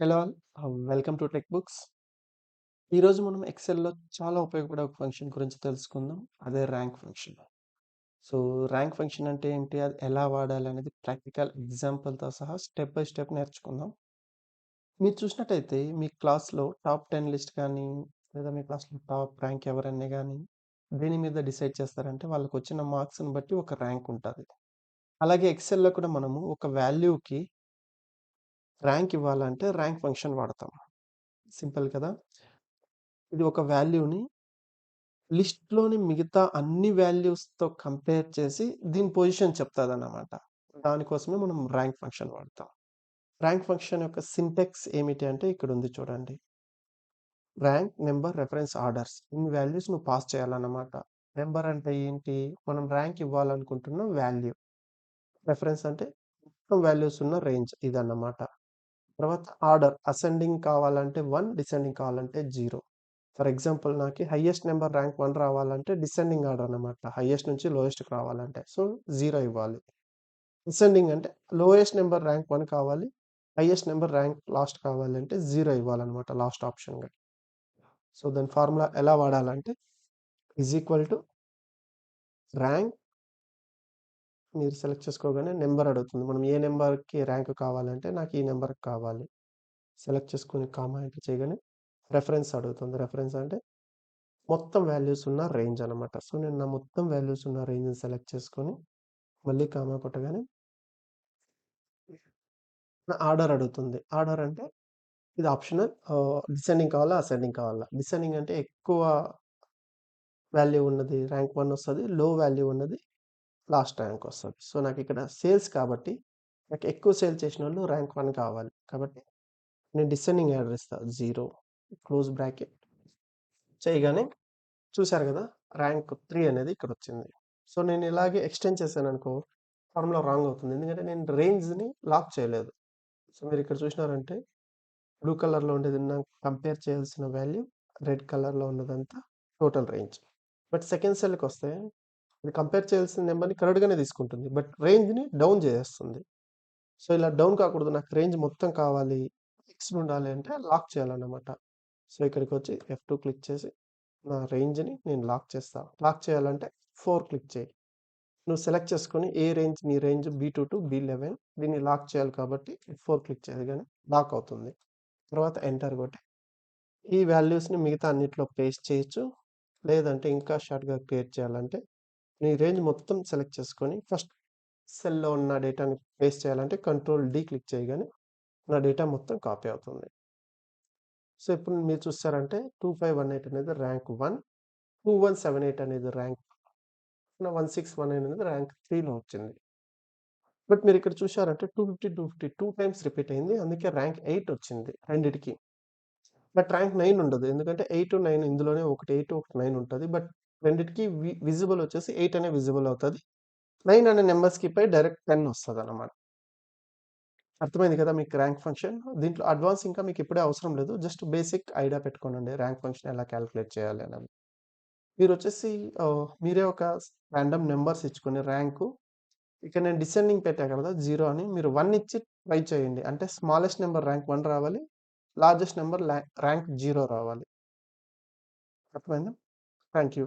Hello all. Welcome to tech books. ఈరోజు మనం ఎక్సెల్‌లో చాలా ఉపయోగపడే ఒక ఫంక్షన్ గురించి తెలుసుకుందాం. అదే rank function. So, rank function అంటే ఏంటి? అది ఎలా వాడాలి అనేది ప్రాక్టికల్ ఎగ్జాంపుల్‌తో సహా స్టెప్ బై స్టెప్ నేర్చుకుందాం. మీరు చూసినట్టయితే మీ క్లాస్‌లో టాప్ 10 లిస్ట్ కానీ, లేదా మీ క్లాస్‌లో టాప్ ర్యాంక్ ఎవరన్నా కానీ దేని మీద డిసైడ్ చేస్తారంటే వాళ్ళకొచ్చిన మార్క్స్‌ని బట్టి ఒక ర్యాంక్ ఉంటుంది అలాగే ఎక్సెల్‌లో కూడా మనము ఒక వాల్యూకి ర్యాంక్ ఇవ్వాలంటే ర్యాంక్ ఫంక్షన్ వాడతాం. సింపుల్ కదా! ఇది ఒక వాల్యూని లిస్ట్‌లోని మిగతా అన్ని వాల్యూస్‌తో కంపేర్ చేసి దీని పొజిషన్ చెప్తాదన్నమాట. దానికోసమే మనం ర్యాంక్ ఫంక్షన్ వాడతాం. ర్యాంక్ ఫంక్షన్ యొక్క సింటెక్స్ ఏమిటి అంటే ఇక్కడ ఉంది చూడండి. ర్యాంక్, నెంబర్ రెఫరెన్స్ ఆర్డర్స్ ఇన్ని వాల్యూస్ నువ్వు పాస్ చేయాలన్నమాట. నెంబర్ అంటే ఏంటి? మనం ర్యాంక్ ఇవ్వాలనుకుంటున్న వాల్యూ. రెఫరెన్స్ అంటే మొత్తం వాల్యూస్ ఉన్న రేంజ్ ఇదన్నమాట. తర్వాత ఆర్డర్ అసెండింగ్ కావాలంటే వన్ డిసెండింగ్ కావాలంటే జీరో ఫర్ ఎగ్జాంపుల్ నాకు హయ్యెస్ట్ నెంబర్ ర్యాంక్ వన్ రావాలంటే డిసెండింగ్ ఆర్డర్ అన్నమాట. హైయెస్ట్ నుంచి లోయెస్ట్‌కి రావాలంటే. సో, జీరో ఇవ్వాలి. డిసెండింగ్ అంటే లోయెస్ట్ నెంబర్ ర్యాంక్ వన్ కావాలి. హైయెస్ట్ నెంబర్ ర్యాంక్ లాస్ట్ కావాలంటే జీరో ఇవ్వాలన్నమాట లాస్ట్ ఆప్షన్‌గా. సో, దాని ఫార్ములా ఎలా వాడాలంటే ఈజ్ ఈక్వల్ టు ర్యాంక్ మీరు సెలెక్ట్ చేసుకోగానే నంబర్ అడుగుతుంది. మనం ఏ నంబర్‌కి ర్యాంక్ కావాలంటే నాకు ఈ నంబర్‌కి కావాలి. సెలెక్ట్ చేసుకొని కామా ఎంటర్ చేయగానే రిఫరెన్స్ అడుగుతుంది. రిఫరెన్స్ అంటే మొత్తం వాల్యూస్ ఉన్న రేంజ్ అన్నమాట. సో, నేను నా మొత్తం వాల్యూస్ ఉన్న రేంజ్‌ని సెలెక్ట్ చేసుకొని మళ్ళీ కామా కొట్టగానే నా ఆర్డర్ అడుగుతుంది. ఆర్డర్ అంటే ఇది ఆప్షనల్. డిసెండింగ్ కావాలా? అసెండింగ్ కావాలా? డిసెండింగ్ అంటే ఎక్కువ వాల్యూ ఉన్నది ర్యాంక్ 1 వస్తది. లో వాల్యూ ఉన్నది లాస్ట్ ర్యాంక్ వస్తుంది సో, నాకు ఇక్కడ సేల్స్ కాబట్టి నాకు ఎక్కువ సేల్ చేసిన వాళ్ళు ర్యాంక్ వన్ కావాలి. కాబట్టి నేను డిసెండింగ్ ఆర్డర్ ఇస్తాను జీరో క్లోజ్ బ్రాకెట్ చేయగానే చూశారు కదా! ర్యాంక్ త్రీ అనేది ఇక్కడ వచ్చింది సో, నేను ఇలాగే ఎక్స్‌టెండ్ చేశాను అనుకో ఫార్ములా రాంగ్ అవుతుంది. ఎందుకంటే నేను రేంజ్‌ని లాక్ చేయలేదు. సో, మీరు ఇక్కడ చూసినారంటే బ్లూ కలర్‌లో ఉండేది నాకు కంపేర్ చేయాల్సిన వాల్యూ, రెడ్ కలర్‌లో ఉన్నదంతా టోటల్ రేంజ్. బట్ సెకండ్ సెల్కి వస్తే ఇది కంపేర్ చేయాల్సిన నెంబర్ని కరెక్ట్‌గానే తీసుకుంటుంది. బట్ రేంజ్‌ని డౌన్ చేసేస్తుంది. సో, ఇలా డౌన్ కాకూడదు. నాకు రేంజ్ మొత్తం కావాలి. ఫిక్స్డ్ ఉండాలి అంటే లాక్ చేయాలన్నమాట. సో, ఇక్కడికి వచ్చి ఎఫ్ టూ క్లిక్ చేసి నా రేంజ్‌ని నేను లాక్ చేస్తాను లాక్ చేయాలంటే ఫోర్ క్లిక్ చేయి. నువ్వు సెలెక్ట్ చేసుకొని ఏ రేంజ్ నీ రేంజ్ బీ2 టు బీ11 దీన్ని లాక్ చేయాలి కాబట్టి ఫోర్ క్లిక్ చేయాలి కానీ లాక్ అవుతుంది. తర్వాత ఎంటర్ కొట్టి ఈ వాల్యూస్‌ని మిగతా అన్నిట్లో పేస్ట్ చేయొచ్చు. లేదంటే ఇంకా షార్ట్‌గా క్రియేట్ చేయాలంటే నీ రేంజ్ మొత్తం సెలెక్ట్ చేసుకొని ఫస్ట్ సెల్‌లో ఉన్న డేటాని పేస్ట్ చేయాలంటే కంట్రోల్ డి క్లిక్ చేయగానే నా డేటా మొత్తం కాపీ అవుతుంది. సో, ఇప్పుడు మీరు చూస్తారంటే టూ ఫైవ్ వన్ ఎయిట్ అనేది ర్యాంక్ 1, 2178 అనేది ర్యాంక్ నా 1619 అనేది ర్యాంక్ త్రీలో వచ్చింది. బట్ మీరు ఇక్కడ చూసారంటే 250, 250 2 టైమ్స్ రిపీట్ అయింది. అందుకే ర్యాంక్ ఎయిట్ వచ్చింది రెండిటికి. బట్ ర్యాంక్ నైన్ ఉండదు. ఎందుకంటే 8, 9 ఇందులోనే ఒకటి ఎయిట్ ఒకటి నైన్ ఉంటుంది బట్ రెండిటికి వి విజిబుల్ వచ్చేసి ఎయిట్ అనే విజిబుల్ అవుతుంది నైన్ అనే నంబర్ స్కిప్ అయ్యి డైరెక్ట్ 10 వస్తదన్నమాట. అర్థమైంది కదా! మీకు ర్యాంక్ ఫంక్షన్. దీంట్లో అడ్వాన్స్ ఇంకా మీకు ఇప్పుడే అవసరం లేదు. జస్ట్ బేసిక్ ఐడియా పెట్టుకోండి ర్యాంక్ ఫంక్షన్ ఎలా క్యాలిక్యులేట్ చేయాలి అనేది. మీరు వచ్చేసి మీరే ఒక రాండమ్ నెంబర్స్ ఇచ్చుకుని ర్యాంకు ఇక్కడ నేను డిసెండింగ్ పెట్టా కదా! జీరో అని మీరు వన్ ఇచ్చి ట్రై చేయండి. అంటే స్మాలెస్ట్ నెంబర్ ర్యాంక్ వన్ రావాలి. లార్జెస్ట్ నెంబర్ ర్యాంక్ జీరో రావాలి. అర్థమైందా? Thank you.